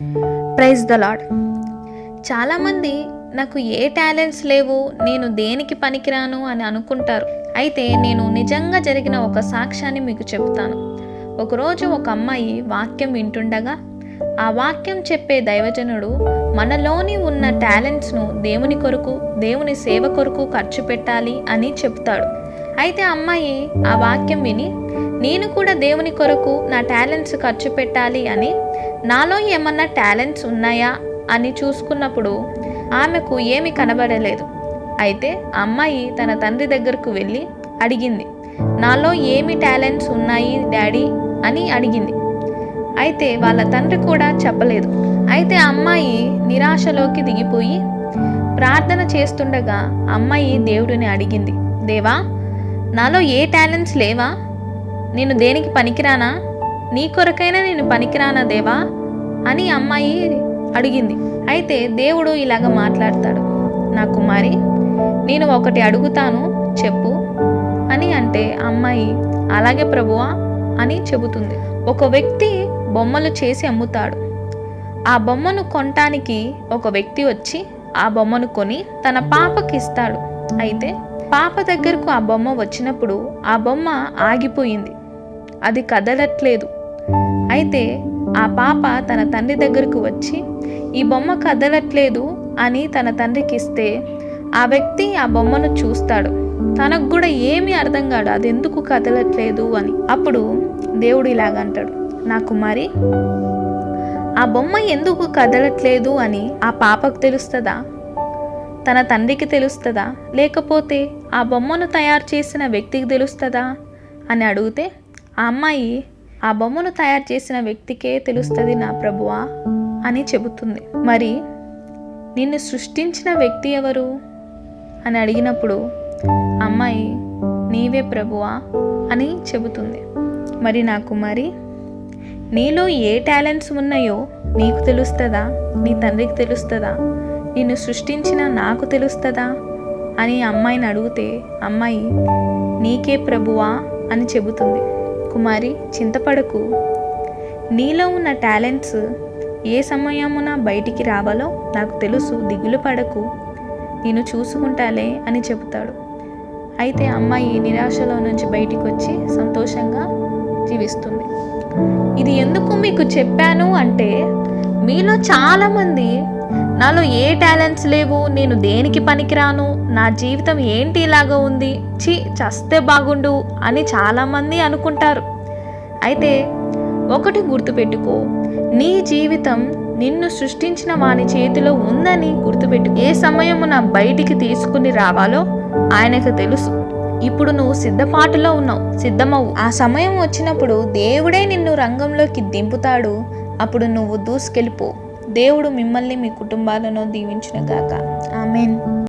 Praise the lord చాలామంది నాకు ఏ talents లేవు నేను దేనికి పనికిరాను అని అనుకుంటారు. అయితే నేను నిజంగా జరిగిన ఒక సాక్ష్యాన్ని మీకు చెప్తాను. ఒకరోజు ఒక అమ్మాయి వాక్యం వింటుండగా ఆ వాక్యం చెప్పే దైవజనుడు మనలోని ఉన్న టాలెంట్స్ను దేవుని కొరకు దేవుని సేవ కొరకు ఖర్చు పెట్టాలి అని చెప్తాడు. అయితే అమ్మాయి ఆ వాక్యం విని నేను కూడా దేవుని కొరకు నా టాలెంట్స్ ఖర్చు పెట్టాలి అని నాలో ఏమన్నా టాలెంట్స్ ఉన్నాయా అని చూసుకున్నప్పుడు ఆమెకు ఏమీ కనబడలేదు. అయితే అమ్మాయి తన తండ్రి దగ్గరకు వెళ్ళి అడిగింది నాలో ఏమి టాలెంట్స్ ఉన్నాయి డాడీ? అని అడిగింది. అయితే వాళ్ళ తండ్రి కూడా చెప్పలేదు. అయితే అమ్మాయి నిరాశలోకి దిగిపోయి ప్రార్థన చేస్తుండగా అమ్మాయి దేవుడిని అడిగింది దేవా నాలో ఏ టాలెంట్స్ లేవా? నేను దేనికి పనికిరానా? నీ కొరకైనా నేను పనికిరానా దేవా? అని అమ్మాయి అడిగింది. అయితే దేవుడు ఇలాగ మాట్లాడతాడు. నా కుమారి నేను ఒకటి అడుగుతాను చెప్పు అని అంటే అమ్మాయి అలాగే ప్రభువా అని చెబుతుంది. ఒక వ్యక్తి బొమ్మలు చేసి అమ్ముతాడు. ఆ బొమ్మను కొనటానికి ఒక వ్యక్తి వచ్చి ఆ బొమ్మను కొని తన పాపకి ఇస్తాడు. అయితే పాప దగ్గరకు ఆ బొమ్మ వచ్చినప్పుడు ఆ బొమ్మ ఆగిపోయింది. అది కదలట్లేదు. అయితే ఆ పాప తన తండ్రి దగ్గరకు వచ్చి ఈ బొమ్మ కదలట్లేదు అని తన తండ్రికి ఇస్తే ఆ వ్యక్తి ఆ బొమ్మను చూస్తాడు. తనకు కూడా ఏమీ అర్థం కాదు అది ఎందుకు కదలట్లేదు అని. అప్పుడు దేవుడు ఇలాగంటాడు నా కుమారి ఆ బొమ్మ ఎందుకు కదలట్లేదు అని ఆ పాపకు తెలుస్తుందా? తన తండ్రికి తెలుస్తుందా? లేకపోతే ఆ బొమ్మను తయారు చేసిన వ్యక్తికి తెలుస్తుందా? అని అడిగితే ఆ అమ్మాయి ఆ బొమ్మను తయారు చేసిన వ్యక్తికే తెలుస్తుంది నా ప్రభువా అని చెబుతుంది. మరి నిన్ను సృష్టించిన వ్యక్తి ఎవరు? అని అడిగినప్పుడు అమ్మాయి నీవే ప్రభువా అని చెబుతుంది. మరి నా కుమారి నీలో ఏ టాలెంట్స్ ఉన్నాయో నీకు తెలుస్తుందా? నీ తండ్రికి తెలుస్తుందా? నిన్ను సృష్టించిన నాకు తెలుస్తుందా? అని అమ్మాయిని అడిగితే అమ్మాయి నీకే ప్రభువా అని చెబుతుంది. కుమారి చింతపడకు. నీలో ఉన్న టాలెంట్స్ ఏ సమయమున బయటికి రావాలో నాకు తెలుసు దిగులు పడకు. నేను చూసుకుంటాలే అని చెబుతాడు. అయితే అమ్మాయి నిరాశలో నుంచి బయటికి వచ్చి సంతోషంగా జీవిస్తుంది. ఇది ఎందుకు మీకు చెప్పాను అంటే మీలో చాలామంది నాలో ఏ టాలెంట్స్ లేవు నేను దేనికి పనికిరాను నా జీవితం ఏంటి ఇలాగా ఉంది చి చస్తే బాగుండు అని చాలామంది అనుకుంటారు. అయితే ఒకటి గుర్తుపెట్టుకో నీ జీవితం నిన్ను సృష్టించిన వాని చేతిలో ఉందని గుర్తుపెట్టు ఏ సమయమున బయటికి తీసుకుని రావాలో ఆయనకు తెలుసు. ఇప్పుడు నువ్వు సిద్ధపాటులో ఉన్నావు సిద్ధమవు. ఆ సమయం వచ్చినప్పుడు దేవుడే నిన్ను రంగంలోకి దింపుతాడు అప్పుడు నువ్వు దూసుకెళ్ళిపో. దేవుడు మిమ్మల్ని మీ కుటుంబాలను దీవించునుగాక. ఆమెన్.